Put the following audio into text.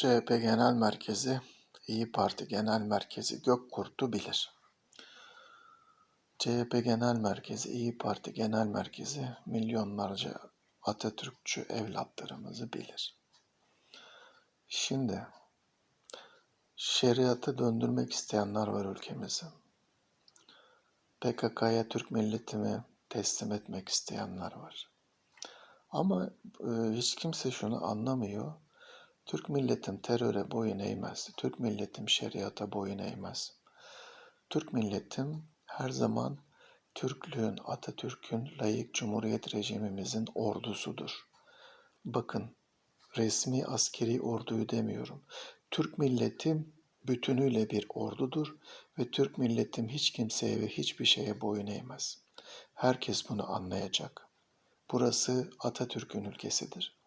CHP Genel Merkezi, İyi Parti Genel Merkezi Gökkurt'u bilir. CHP Genel Merkezi, İyi Parti Genel Merkezi milyonlarca Atatürkçü evlatlarımızı bilir. Şimdi şeriatı döndürmek isteyenler var ülkemizi. PKK'ya Türk milletini teslim etmek isteyenler var. Ama e, hiç kimse şunu anlamıyor. Türk milletim teröre boyun eğmez. Türk milletim şeriata boyun eğmez. Türk milletim her zaman Türklüğün, Atatürk'ün, layık cumhuriyet rejimimizin ordusudur. Bakın, resmi askeri orduyu demiyorum. Türk milletim bütünüyle bir ordudur ve Türk milletim hiç kimseye ve hiçbir şeye boyun eğmez. Herkes bunu anlayacak. Burası Atatürk'ün ülkesidir.